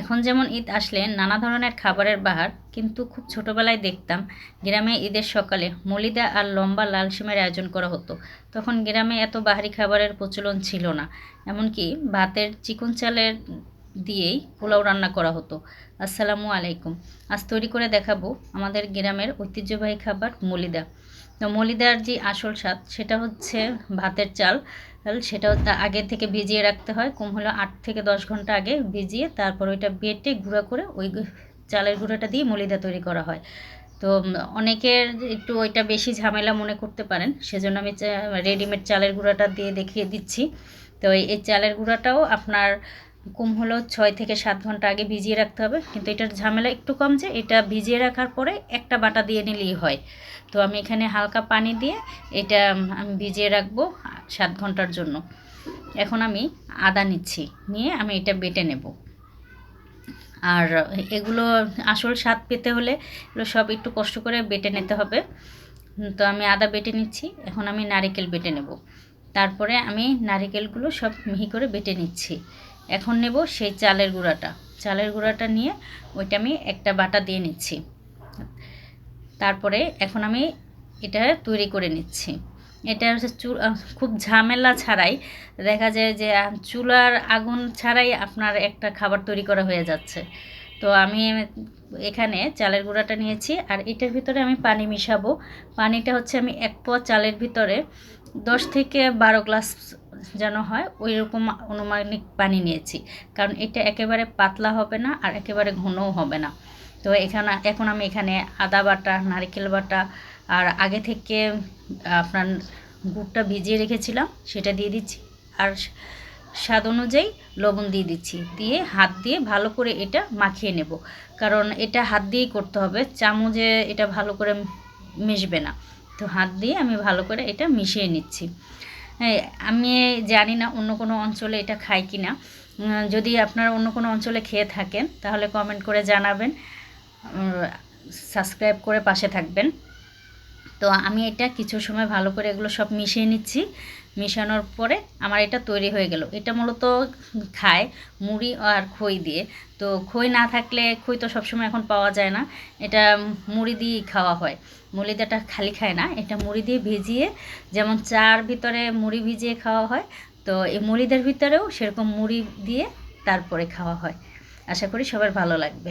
এখন যেমন ঈদ আসলে নানা ধরনের খাবারের বাহার, কিন্তু খুব ছোটোবেলায় দেখতাম গ্রামে ঈদের সকালে মলিদা আর লম্বা লাল সিমের আয়োজন করা হতো। তখন গ্রামে এত বাহারি খাবারের প্রচলন ছিল না। এমনকি ভাতের চিকন চালের দিয়েই পোলাও রান্না করা হতো। আসসালামু আলাইকুম। আজ তৈরি করে দেখাবো আমাদের গ্রামের ঐতিহ্যবাহী খাবার মলিদা। তো মলিদার যে আসল স্বাদ, সেটা হচ্ছে ভাতের চাল। সেটা আগে থেকে ভিজিয়ে রাখতে হয়। কম হলো আট থেকে দশ ঘণ্টা আগে ভিজিয়ে তারপর ওইটা বেটে গুঁড়া করে ওই চালের গুঁড়োটা দিয়ে মলিদা তৈরি করা হয়। তো অনেকের একটু ওইটা বেশি ঝামেলা মনে করতে পারেন। সেজন্য আমি রেডিমেড চালের গুঁড়াটা দিয়ে দেখিয়ে দিচ্ছি। তো এই চালের গুঁড়াটাও আপনার কম হলেও ছয় থেকে সাত ঘণ্টা আগে ভিজিয়ে রাখতে হবে। কিন্তু এটার ঝামেলা একটু কম যে এটা ভিজিয়ে রাখার পরে একটা বাটা দিয়ে নিলেই হয়। তো আমি এখানে হালকা পানি দিয়ে এটা আমি ভিজিয়ে রাখব সাত ঘণ্টার জন্য। এখন আমি আদা নিচ্ছি, নিয়ে আমি এটা বেটে নেব। আর এগুলো আসল স্বাদ পেতে হলে এগুলো সব একটু কষ্ট করে বেটে নিতে হবে। তো আমি আদা বেটে নিচ্ছি, এখন আমি নারিকেল বেটে নেব। তারপরে আমি নারিকেলগুলো সব মিহি করে বেটে নিচ্ছি। এখন নেব সেই চালের গুঁড়াটা। চালের গুঁড়াটা নিয়ে ওইটা আমি একটা বাটা দিয়ে নিচ্ছি। তারপরে এখন আমি এটা তৈরি করে নিচ্ছি। এটা হচ্ছে চু আহ, খুব ঝামেলা ছাড়াই দেখা যায় যে চুলার আগুন ছাড়াই আপনার একটা খাবার তৈরি করা হয়ে যাচ্ছে। তো আমি এখানে চালের গুঁড়াটা নিয়েছি আর এটার ভিতরে আমি পানি মিশাবো। পানিটা হচ্ছে আমি এক পোয়া চালের ভিতরে দশ থেকে বারো গ্লাস যেন হয় ওই রকম অনুমানিক পানি নিয়েছি। কারণ এটা একেবারে পাতলা হবে না আর একেবারে ঘনও হবে না। তো এখানে, এখন আমি এখানে আদা বাটা, নারকেল বাটা আর আগে থেকে, আপনার গুড়টা ভিজিয়ে রেখেছিলাম, সেটা দিয়ে দিচ্ছি। আর স্বাদ অনুযায়ী লবণ দিয়ে দিচ্ছি। দিয়ে হাত দিয়ে ভালো করে এটা মাখিয়ে নেব। কারণ এটা হাত দিয়েই করতে হবে, চামচে এটা ভালো করে মিশবে না। তো হাত দিয়ে আমি ভালো করে এটা মিশিয়ে নিচ্ছি। আমি জানি না অন্য কোনো অঞ্চলে এটা খাই কি না যদি আপনারা অন্য কোনো অঞ্চলে খেয়ে থাকেন, তাহলে কমেন্ট করে জানাবেন। সাবস্ক্রাইব করে পাশে থাকবেন। তো আমি এটা কিছু সময় ভালো করে এগুলো সব মিশিয়ে নিচ্ছি। মিশানোর পরে আমার এটা তৈরি হয়ে গেল। এটা মূলত খায় মুড়ি আর খই দিয়ে। তো খই না থাকলে খই তো সবসময় এখন পাওয়া যায় না। এটা মুড়ি দিয়েই খাওয়া হয়। মুড়িদাটা খালি খায় না। এটা মুড়ি দিয়ে ভিজিয়ে যেমন চার ভিতরে মুড়ি ভিজিয়ে খাওয়া হয়, তো এই মুড়িদের ভিতরেও সেরকম মুড়ি দিয়ে তারপরে খাওয়া হয়। আশা করি সবার ভালো লাগবে।